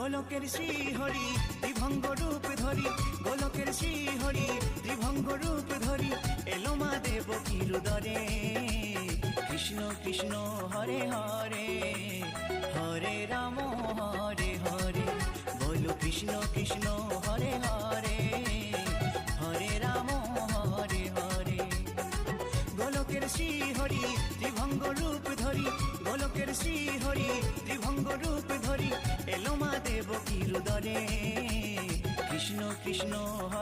গোলকের শ্রীহরি ত্রিভঙ্গ রূপ ধরি। গোলকের শ্রীহরি ত্রিভঙ্গ রূপ ধরি। এলো মা দেব কিরুদরে কৃষ্ণ কৃষ্ণ, হরে হরে। কৃষ্ণ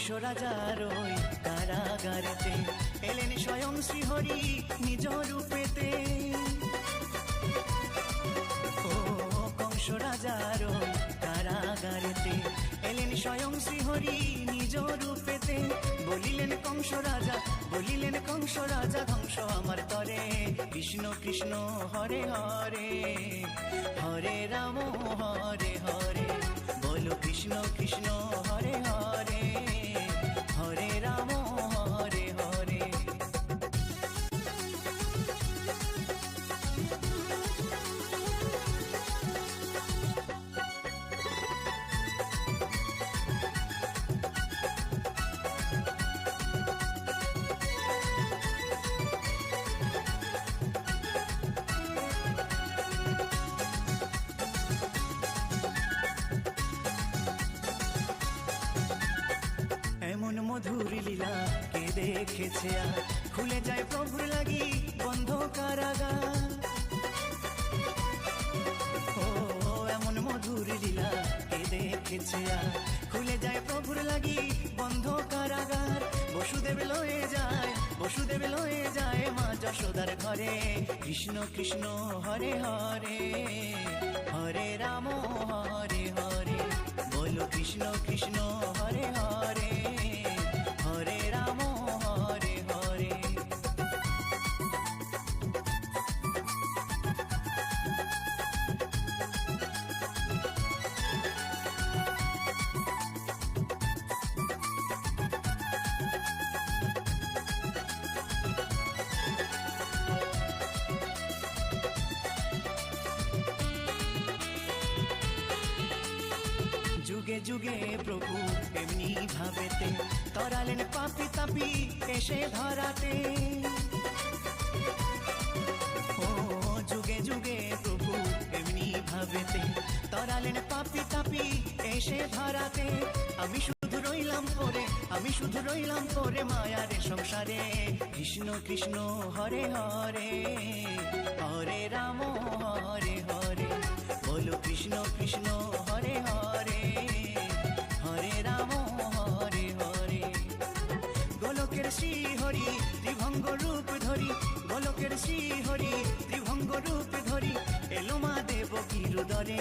কংস রাজার ওই কারাগারেতে, এলেন স্বয়ং শ্রীহরি নিজ রূপেতে। ও কংস রাজার ওই কারাগারেতে, এলেন স্বয়ং শ্রীহরি নিজ রূপেতে। বলিলেন, কংস রাজা, বলিলেন, কংস রাজা, ধ্বংস আমার তরে। কৃষ্ণ কৃষ্ণ, হরে হরে হরে রাম, হরে হরে। বলো, কৃষ্ণ কৃষ্ণ, হরে হরে। দেখেছে আর খুলে যায় প্রভুর লাগি বন্ধ কারাগার। ও, এমন মধুর লীলা কে দেখেছে আর খুলে যায় প্রভুর লাগি বন্ধ কারাগার। বসুদেব লয়ে যায়, বসুদেব লয়ে যায় মা যশোদার ঘরে। কৃষ্ণ কৃষ্ণ, হরে হরে হরে রাম, হরে হরে। বলো কৃষ্ণ কৃষ্ণ, হরে হরে। যুগে যুগে প্রভু এমনি ভাবেতে, তরালেন পাপি তাপি এসে ধরাতে। ও যুগে যুগে প্রভু এমনি ভাবেতে, তরালেন পাপি তাপি এসে ধরাতে। আমি শুধু রইলাম পরে, আমি শুধু রইলাম পরে মায়ারে সংসারে। কৃষ্ণ কৃষ্ণ হরে হরে গোলকের শ্রীহরি ত্রিভঙ্গ রূপ ধরি গোলকের শ্রীহরি ত্রিভঙ্গ রূপ ধরি এলো মা দেব কিরুদরে